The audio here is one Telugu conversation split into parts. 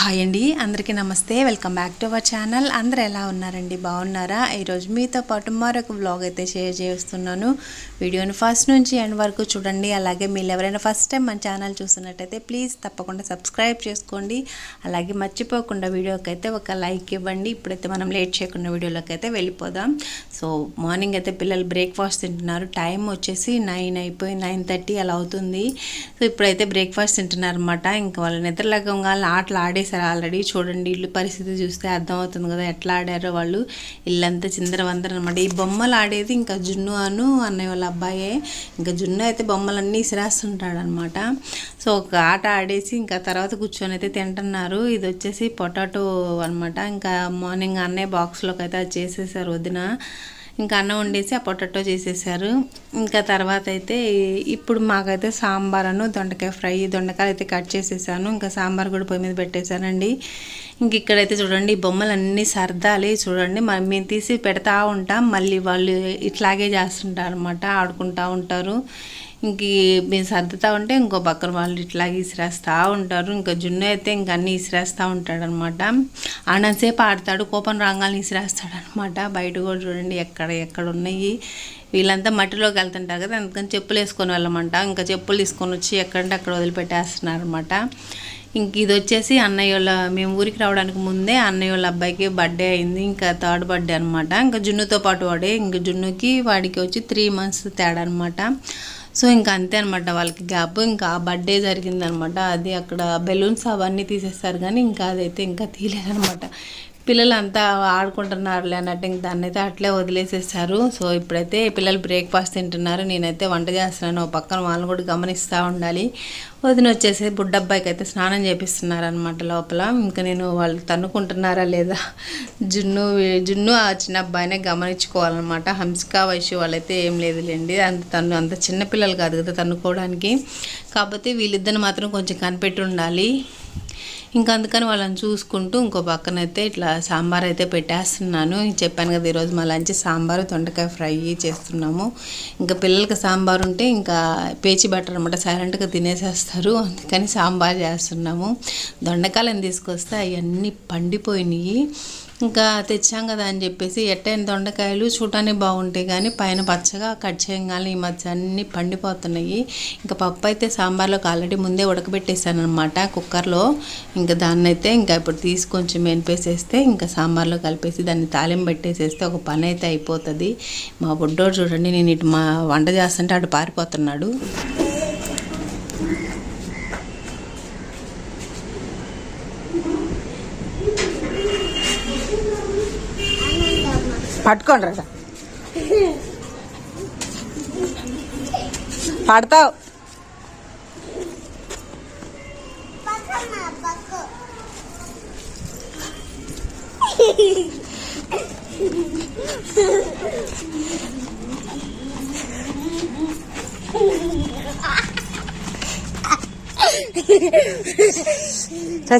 హాయ్ అండి అందరికీ నమస్తే. Welcome back to our channel అందరు ఎలా ఉన్నారండి? బాగున్నారా? ఈరోజు మీతో పాటు మరొక వ్లాగ్ అయితే షేర్ చేస్తున్నాను. వీడియోని ఫస్ట్ నుంచి ఎండ్ వరకు చూడండి. అలాగే మీరు ఎవరైనా ఫస్ట్ టైం మన ఛానల్ చూస్తున్నట్టయితే ప్లీజ్ తప్పకుండా సబ్స్క్రైబ్ చేసుకోండి. అలాగే మర్చిపోకుండా వీడియోకి అయితే ఒక లైక్ ఇవ్వండి. ఇప్పుడైతే మనం లేట్ చేయకుండా వీడియోలోకి అయితే వెళ్ళిపోదాం. సో మార్నింగ్ అయితే పిల్లలు బ్రేక్ఫాస్ట్ తింటున్నారు. టైం వచ్చేసి నైన్ అయిపోయి నైన్ థర్టీ అలా అవుతుంది. సో ఇప్పుడైతే బ్రేక్ఫాస్ట్ తింటున్నారు అనమాట ఇంకా వాళ్ళు నిద్రలేకంగా ఆటలు ఆడే ఆడేశారు ఆల్రెడీ. చూడండి ఇల్లు పరిస్థితి చూస్తే అర్థమవుతుంది కదా ఎట్లా ఆడారో వాళ్ళు. ఇల్లంతా చిందరవందర అనమాట ఈ బొమ్మలు ఆడేది ఇంకా జున్ను అను అన్నయ్య వాళ్ళ అబ్బాయే. ఇంకా జున్ను అయితే బొమ్మలన్నీ ఇసిరేస్తుంటాడు అనమాట సో ఒక ఆట ఆడేసి ఇంకా తర్వాత కూర్చొని అయితే తింటున్నారు. ఇది వచ్చేసి పొటాటో అనమాట ఇంకా మార్నింగ్ అన్నయ్య బాక్స్లోకి అయితే అది చేసేసారు వదిన. ఇంకా అన్నం వండేసి ఆ పొటాటో చేసేసారు. ఇంకా తర్వాత అయితే ఇప్పుడు మాకైతే సాంబార్ అను దొండకాయ ఫ్రై దొండకాయలు అయితే కట్ చేసేసాను. ఇంకా సాంబార్ కూడా పొయ్యి మీద పెట్టేశానండి. ఇంక ఇక్కడైతే చూడండి బొమ్మలు అన్నీ సర్దాలి. చూడండి మేము తీసి పెడతా ఉంటాం. మళ్ళీ వాళ్ళు ఇట్లాగే చేస్తుంటారు అనమాట ఆడుకుంటూ ఉంటారు. ఇంక మేము సర్దుతా ఉంటే ఇంకో పక్కన వాళ్ళు ఇట్లా ఇసిరేస్తూ ఉంటారు. ఇంకా జున్ను అయితే ఇంక అన్నీ ఇసిరేస్తూ ఉంటాడు అనమాట ఆనందసేపు ఆడతాడు కోపం రాగాలని ఇసిరేస్తాడు అనమాట బయట కూడా చూడండి ఎక్కడ ఎక్కడ ఉన్నాయి. వీళ్ళంతా మట్టిలోకి వెళ్తుంటారు కదా అందుకని చెప్పులు వేసుకొని వెళ్ళమంట. ఇంకా చెప్పులు తీసుకొని వచ్చి ఎక్కడంటే అక్కడ వదిలిపెట్టేస్తున్నారు అనమాట ఇంక ఇది వచ్చేసి అన్నయ్య వాళ్ళ మేము ఊరికి రావడానికి ముందే అన్నయ్య వాళ్ళ అబ్బాయికి బర్త్డే అయింది. ఇంకా థర్డ్ బర్త్డే అనమాట. ఇంకా జున్నుతో పాటు వాడే ఇంకా జున్నుకి వాడికి వచ్చి త్రీ మంత్స్ తేడా అనమాట. సో ఇంకా అంతే అనమాట వాళ్ళకి గ్యాప్ ఇంకా బర్త్డే జరిగిందనమాట అది అక్కడ బెలూన్స్ అవన్నీ తీసేస్తారు కానీ ఇంకా అదైతే ఇంకా తీయలేదనమాట పిల్లలంతా ఆడుకుంటున్నారులే అన్నట్టు ఇంక దాన్ని అయితే అట్లే వదిలేసేసారు. సో ఇప్పుడైతే పిల్లలు బ్రేక్ఫాస్ట్ తింటున్నారు. నేనైతే వంట చేస్తున్నాను. ఓ పక్కన వాళ్ళని కూడా గమనిస్తూ ఉండాలి. వదిన వచ్చేసి బుడ్డబ్బాయికి అయితే స్నానం చేపిస్తున్నారనమాట లోపల. ఇంకా నేను వాళ్ళు తన్నుకుంటున్నారా లేదా? జున్ను జున్ను ఆ చిన్న అబ్బాయినే గమనించుకోవాలన్నమాట. హంసిక వయసు వాళ్ళైతే ఏం లేదులేండి. అంత తను అంత చిన్నపిల్లలు కాదు కదా తన్నుకోవడానికి. కాకపోతే వీళ్ళిద్దరిని మాత్రం కొంచెం కనిపెట్టి ఉండాలి. ఇంకా అందుకని వాళ్ళని చూసుకుంటూ ఇంకో పక్కన అయితే ఇట్లా సాంబార్ అయితే పెట్టేస్తున్నాను చెప్పాను కదా ఈరోజు మా లంచ్ సాంబారు దొండకాయ ఫ్రై చేస్తున్నాము. ఇంకా పిల్లలకి సాంబార్ ఉంటే ఇంకా పేచి బట్టర్ అనమాట సైలెంట్గా తినేసేస్తారు. అందుకని సాంబార్ చేస్తున్నాము. దొండకాయలను తీసుకొస్తే అవన్నీ పండిపోయినాయి. ఇంకా తెచ్చాం కదా అని చెప్పేసి ఎట్టైన దొండకాయలు చూడటానికి బాగుంటాయి కానీ పైన పచ్చగా కట్ చేయగానే ఈ మధ్య అన్నీ పండిపోతున్నాయి. ఇంకా పప్పు అయితే సాంబార్లోకి ఆల్రెడీ ముందే ఉడకబెట్టేసాను అనమాట కుక్కర్లో. ఇంకా దాన్ని అయితే ఇంకా ఇప్పుడు తీసి కొంచెం మెనిపేసేస్తే ఇంకా సాంబార్లో కలిపేసి దాన్ని తాలింపు పెట్టేసేస్తే ఒక పని అయితే అయిపోతుంది. మా బుడ్డోడు చూడండి నేను ఇటు మా వంట చేస్తుంటే అటు పారిపోతున్నాడు. పట్టుకోండి రా పడతావు.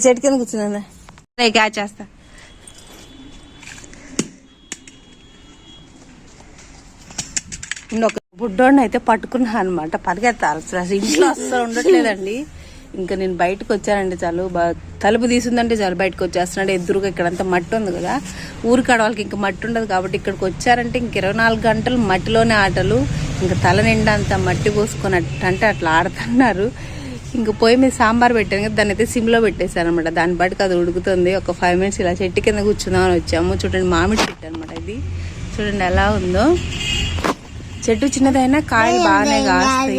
చెట్టు కింద కూర్చున్నా క్యాచ్ చేస్తా. ఒక బుడ్డోడిని అయితే పట్టుకున్నా అనమాట పరిగెత్తాలి. అసలు ఇంట్లో అస్సలు ఉండట్లేదండి. ఇంకా నేను బయటకు వచ్చానండి చాలు తలుపు తీసిందంటే చాలు బయటకు వచ్చేస్తున్నాడు. ఎదురుగా ఇక్కడంతా మట్టి ఉంది కదా. ఊరికాడ వాళ్ళకి ఇంకా మట్టి ఉండదు కాబట్టి ఇక్కడికి వచ్చారంటే ఇంక ఇరవై నాలుగు గంటలు మట్టిలోనే ఆటలు. ఇంకా తల నిండా అంత మట్టి పోసుకొని అంటే అట్లా ఆడుతున్నారు. ఇంక పొయ్యి మీద సాంబార్ పెట్టాను కదా దాన్ని అయితే సిమ్లో పెట్టేశాను అనమాట దాన్ని బట్టి అది ఉడుకుతుంది. ఒక ఫైవ్ మినిట్స్ ఇలా చెట్టు కింద కూర్చుందామని వచ్చాము. చూడండి మామిడి చెట్టు అనమాట ఇది. చూడండి ఎలా ఉందో. చెట్టు చిన్నదైనా కాయలు బాగానే కాస్తాయి.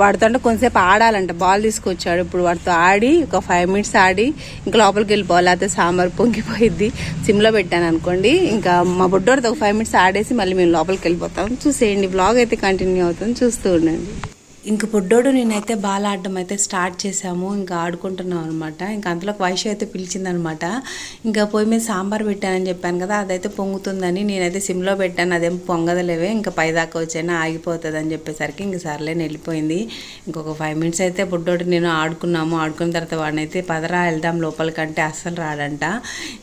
వాడితో కొంతసేపు ఆడాలంట. బాల్ తీసుకొచ్చాడు. ఇప్పుడు వాడితో ఆడి ఒక ఫైవ్ మినిట్స్ ఆడి ఇంకా లోపలికి వెళ్ళిపోవాలి. అయితే సాంబార్ పొంగిపోయిద్ది. సిమ్లో పెట్టాను అనుకోండి. ఇంకా మా బుడ్డోడితో ఒక ఫైవ్ మినిట్స్ ఆడేసి మళ్ళీ మేము లోపలికి వెళ్ళిపోతాం. చూసేయండి. బ్లాగ్ అయితే కంటిన్యూ అవుతుంది. చూస్తూ ఉండండి. ఇంక పొడ్డోడు నేనైతే బాల్ ఆడడం అయితే స్టార్ట్ చేసాము ఇంకా ఆడుకుంటున్నాం అనమాట ఇంకా అంతలోకి వైషు అయితే పిలిచిందనమాట ఇంకా పోయి మీద సాంబార్ పెట్టానని చెప్పాను కదా అదైతే పొంగుతుందని నేనైతే సిమ్లో పెట్టాను అదేం పొంగదలేవే ఇంకా పైదాకా వచ్చైనా ఆగిపోతుంది అని చెప్పేసరికి ఇంక సర్లేని వెళ్ళిపోయింది. ఇంకొక ఫైవ్ మినిట్స్ అయితే పొడ్డోడు నేను ఆడుకున్నాము ఆడుకున్న తర్వాత వాడినైతే పదరా వెళ్దాం లోపలికంటే అస్సలు రాడంట.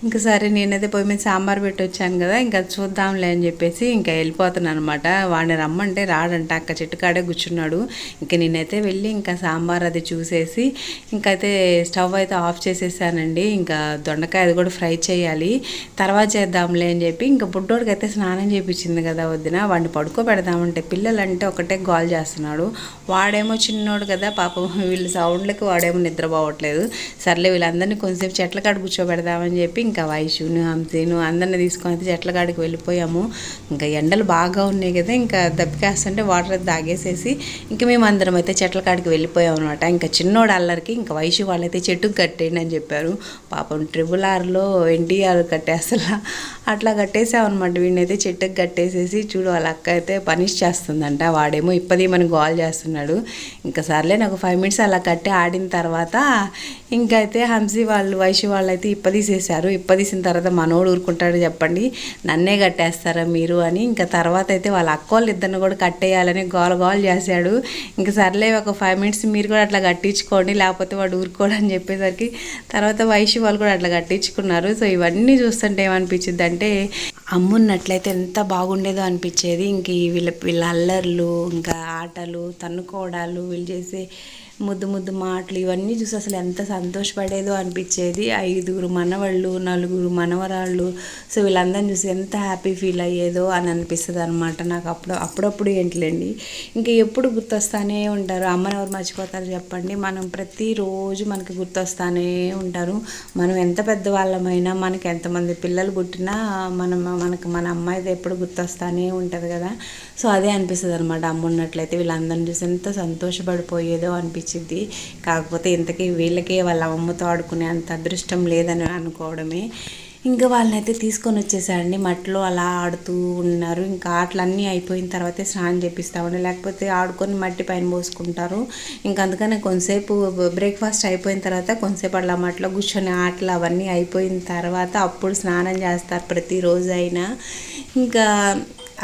ఇంకా సరే నేనైతే పోయి మీద సాంబార్ పెట్టి వచ్చాను కదా ఇంకా చూద్దాంలే అని చెప్పేసి ఇంకా వెళ్ళిపోతున్నాను అనమాట వాడిని రమ్మంటే రాడంట అక్క చెట్టు కాడే కూర్చున్నాడు. ఇంకా నేనైతే వెళ్ళి ఇంకా సాంబార్ అది చూసేసి ఇంకైతే స్టవ్ అయితే ఆఫ్ చేసేసానండి. ఇంకా దొండకాయ అది కూడా ఫ్రై చేయాలి. తర్వాత చేద్దాంలే అని చెప్పి ఇంకా బుడ్డోడికి అయితే స్నానం చేయించింది కదా వద్దిన వాడిని పడుకోబెడదామంటే పిల్లలంటే ఒకటే గోల్ చేస్తున్నాడు. వాడేమో చిన్నోడు కదా పాపం వీళ్ళు సౌండ్లకి వాడేమో నిద్రపోవట్లేదు. సర్లే వీళ్ళందరినీ కొంచెంసేపు చెట్ల కాడ కూర్చోబెడదామని చెప్పి ఇంకా వైషును హంసీను అందరిని తీసుకొని అయితే చెట్ల కాడికి వెళ్ళిపోయాము. ఇంకా ఎండలు బాగా ఉన్నాయి కదా ఇంకా దప్పికేస్తుంటే వాటర్ తాగేసేసి ఇంకా మేము అందరం అయితే చెట్ల కాడికి వెళ్ళిపోయాం అనమాట ఇంకా చిన్నోడు అల్లరికి ఇంకా వయసు వాళ్ళైతే చెట్టుకు కట్టేయండి అని చెప్పారు. పాపం ట్రిపుల్ ఆర్లో ఎన్టీఆర్ అసలు అట్లా కట్టేసామన్నమాట వీడినైతే చెట్టుకు కట్టేసేసి చూడు వాళ్ళ అక్క అయితే పనిష్ చేస్తుందంట. వాడేమో ఇప్పది మనం గోల్ చేస్తున్నాడు. ఇంకా సర్లే నాకు ఫైవ్ మినిట్స్ అలా కట్టి ఆడిన తర్వాత ఇంకా అయితే హంసి వాళ్ళు వైశ్య వాళ్ళు అయితే ఇప్పదీసేసారు ఇప్పదీసిన తర్వాత మనోడు ఊరుకుంటాడు చెప్పండి. నన్నే కట్టేస్తారా మీరు అని ఇంకా తర్వాత అయితే వాళ్ళ అక్క వాళ్ళు ఇద్దరిని కూడా కట్టేయాలని గోల గోల్ చేశాడు. ఇంకా సర్లే ఒక ఫైవ్ మినిట్స్ మీరు కూడా అట్లా కట్టించుకోండి లేకపోతే వాడు ఊరుకోడు అని చెప్పేసరికి తర్వాత వైశ్య వాళ్ళు కూడా అట్లా కట్టించుకున్నారు. సో ఇవన్నీ చూస్తుంటే ఏమనిపించింది అంటే అమ్మున్నట్లయితే ఎంత బాగుండేదో అనిపించేది. ఇంక వీళ్ళ వీళ్ళ అల్లర్లు ఇంకా ఆటలు తన్నుకోవడాలు వీళ్ళు చేసే ముద్దు ముద్దు మాటలు ఇవన్నీ చూసి అసలు ఎంత సంతోషపడేదో అనిపించేది. ఐదుగురు మనవాళ్ళు నలుగురు మనవరాళ్ళు సో వీళ్ళందరిని చూసి ఎంత హ్యాపీ ఫీల్ అయ్యేదో అని అనిపిస్తుంది అనమాట నాకు అప్పుడు. అప్పుడప్పుడు ఏంటిలేండి ఇంకా ఎప్పుడు గుర్తొస్తానే ఉంటారు. అమ్మని ఎవరు మర్చిపోతారు చెప్పండి. మనం ప్రతిరోజు మనకి గుర్తొస్తానే ఉంటారు. మనం ఎంత పెద్దవాళ్ళమైనా మనకి ఎంతమంది పిల్లలు పుట్టినా మనం మనకు మన అమ్మాయిది ఎప్పుడు గుర్తొస్తానే ఉంటుంది కదా. సో అదే అనిపిస్తుంది అనమాట అమ్మ ఉన్నట్లయితే వీళ్ళందరిని చూసి ఎంత సంతోషపడిపోయేదో అనిపించింది. కాకపోతే ఇంతకీ వీళ్ళకే వాళ్ళ అమ్మతో ఆడుకునే అంత అదృష్టం లేదని అనుకోవడమే. ఇంకా వాళ్ళని అయితే తీసుకొని వచ్చేసారండి. మట్టిలో అలా ఆడుతూ ఉన్నారు. ఇంకా ఆటలన్నీ అయిపోయిన తర్వాతే స్నానం చేపిస్తామండి లేకపోతే ఆడుకొని మట్టి పైన పోసుకుంటారు ఇంకా అందుకని కొంతసేపు బ్రేక్ఫాస్ట్ అయిపోయిన తర్వాత కొంతసేపు అట్లా మట్టిలో కూర్చొని ఆటలు అవన్నీ అయిపోయిన తర్వాత అప్పుడు స్నానం చేస్తారు ప్రతిరోజు అయినా ఇంకా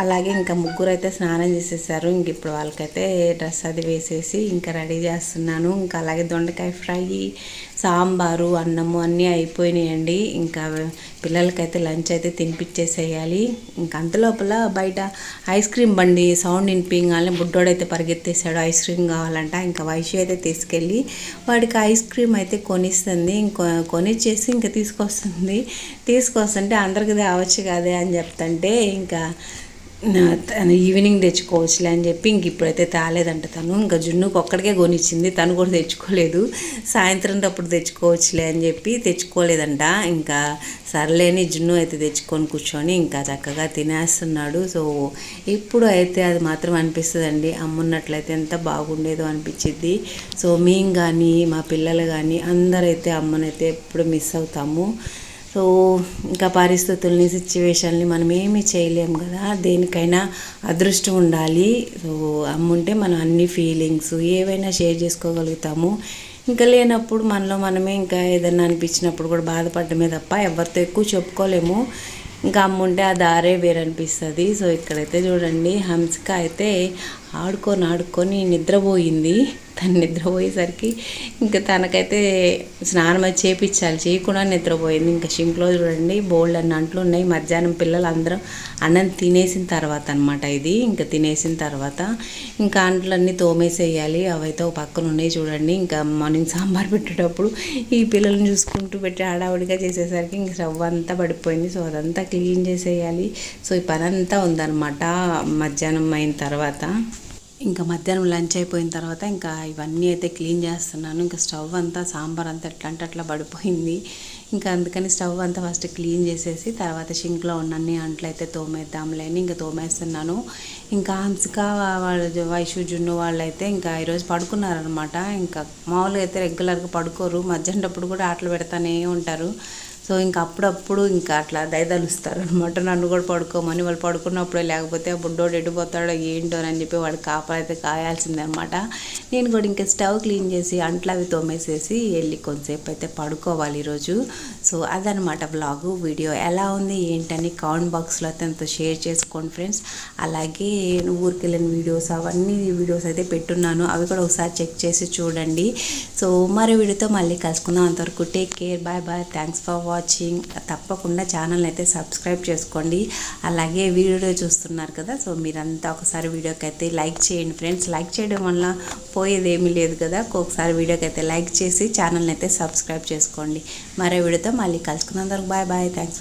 అలాగే ఇంకా ముగ్గురు అయితే స్నానం చేసేసారు. ఇంక ఇప్పుడు వాళ్ళకైతే డ్రెస్ అది వేసేసి ఇంకా రెడీ చేస్తున్నాను. ఇంకా అలాగే దొండకాయ ఫ్రై సాంబారు అన్నము అన్నీ అయిపోయినాయండి. ఇంకా పిల్లలకైతే లంచ్ అయితే తినిపించేసేయాలి ఇంకా అంతలోపల బయట ఐస్ క్రీమ్ బండి సౌండ్ వినిపించాలని బుడ్డోడైతే పరిగెత్తేసాడు ఐస్ క్రీమ్ కావాలంట. ఇంకా వైశ్య అయితే తీసుకెళ్ళి వాడికి ఐస్ క్రీమ్ అయితే కొనిస్తుంది. ఇంకో కొనిచ్చేసి ఇంకా తీసుకొస్తుంది. తీసుకొస్తుంటే అందరికి అవచ్చు కదే అని చెప్తుంటే ఇంకా తను ఈవినింగ్ తెచ్చుకోవచ్చులే అని చెప్పి ఇంక ఇప్పుడైతే తేలేదంట తను. ఇంకా జున్నుకు ఒక్కడికే కొనిచ్చింది. తను కూడా తెచ్చుకోలేదు. సాయంత్రం అప్పుడు తెచ్చుకోవచ్చులే అని చెప్పి తెచ్చుకోలేదంట. ఇంకా సర్లేని జున్ను అయితే తెచ్చుకొని కూర్చొని ఇంకా చక్కగా తినేస్తున్నాడు. సో ఇప్పుడు అయితే అది మాత్రం అనిపిస్తుందండి. అమ్మున్నట్లయితే ఎంత బాగుండేదో అనిపించింది సో మేము కానీ మా పిల్లలు కానీ అందరైతే అమ్మనైతే ఎప్పుడు మిస్ అవుతాము. సో ఇంకా పరిస్థితుల్ని సిచ్యువేషన్ని మనం ఏమీ చేయలేము కదా. దేనికైనా అదృష్టం ఉండాలి. సో అమ్ముంటే మనం అన్ని ఫీలింగ్స్ ఏవైనా షేర్ చేసుకోగలుగుతాము. ఇంకా లేనప్పుడు మనలో మనమే ఇంకా ఏదైనా అనిపించినప్పుడు కూడా బాధపడమే తప్ప ఎవరితో ఎక్కువ చెప్పుకోలేము. ఇంకా అమ్ముంటే ఆ దారే వేరనిపిస్తుంది. సో ఇక్కడైతే చూడండి హంసిక అయితే ఆడుకొని ఆడుకొని నిద్రపోయింది. తను నిద్రపోయేసరికి ఇంకా తనకైతే స్నానం అది చేపించాలి చేయకుండా నిద్రపోయింది. ఇంకా షింక్లో చూడండి బోల్డ్ అన్న అంట్లు ఉన్నాయి. మధ్యాహ్నం పిల్లలు అందరం అన్నం తినేసిన తర్వాత అనమాట ఇది. ఇంకా తినేసిన తర్వాత ఇంకా అంట్లన్నీ తోమేసేయాలి. అవైతే ఒక పక్కన ఉన్నాయి చూడండి. ఇంకా మార్నింగ్ సాంబార్ పెట్టేటప్పుడు ఈ పిల్లల్ని చూసుకుంటూ పెట్టి ఆడావిడిగా చేసేసరికి ఇంక స్టవ్ అంతా పడిపోయింది. సో అదంతా క్లీన్ చేసేయాలి. సో ఈ పని అంతా ఉందన్నమాట. మధ్యాహ్నం అయిన తర్వాత ఇంకా మధ్యాహ్నం లంచ్ అయిపోయిన తర్వాత ఇంకా ఇవన్నీ అయితే క్లీన్ చేస్తున్నాను. ఇంకా స్టవ్ అంతా సాంబార్ అంతా ఎట్లా అంటే అట్లా పడిపోయింది. ఇంకా అందుకని స్టవ్ అంతా ఫస్ట్ క్లీన్ చేసేసి తర్వాత షింక్లో ఉన్నన్ని అంట్లయితే అంట్లు అయితే తోమేద్దాంలే అని ఇంకా తోమేస్తున్నాను. ఇంకా హంసిక వాళ్ళ వైషు జున్ను వాళ్ళు అయితే ఇంకా ఈరోజు పడుకున్నారనమాట ఇంకా మామూలుగా అయితే రెగ్యులర్గా పడుకోరు. మధ్యాహ్నప్పుడు కూడా ఆటలు పెడతానే ఉంటారు. సో ఇంకా అప్పుడప్పుడు ఇంకా అట్లా దయదలుస్తారు అనమాట నన్ను కూడా పడుకోమని వాళ్ళు పడుకున్నప్పుడు లేకపోతే అప్పుడు బుడ్డోడు ఎడిపోతాడో ఏంటో అని చెప్పి వాడు కాపలైతే కాయాల్సిందే అనమాట నేను కూడా ఇంకా స్టవ్ క్లీన్ చేసి అంట్లు అవి తోమేసేసి వెళ్ళి కొంతసేపు అయితే పడుకోవాలి ఈరోజు. సో అదనమాట బ్లాగ్ వీడియో. ఎలా ఉంది ఏంటని కామెంట్ బాక్స్లో అయితే అంత షేర్ చేసుకోండి ఫ్రెండ్స్. అలాగే ఊరికి వెళ్ళిన వీడియోస్ అవన్నీ వీడియోస్ అయితే పెట్టున్నాను. అవి కూడా ఒకసారి చెక్ చేసి చూడండి. సో మరో వీడియోతో మళ్ళీ కలుసుకుందాం అంతవరకు. Take care. Bye bye. Thanks for watching watching తప్పకుండా ఛానల్ అయితే సబ్స్క్రైబ్ చేసుకోండి. అలాగే వీడియో చూస్తున్నారు కదా సో మీరంతా ఒకసారి వీడియోకి అయితే లైక్ చేయండి ఫ్రెండ్స్ లైక్ చేయడం వల్ల పోయేది ఏమీ లేదు కదా ఒకసారి వీడియోకి అయితే లైక్ చేసి ఛానల్ని అయితే సబ్స్క్రైబ్ చేసుకోండి. మరో వీడియోతో మళ్ళీ కలుసుకున్నందుకు బాయ్ బాయ్ థ్యాంక్స్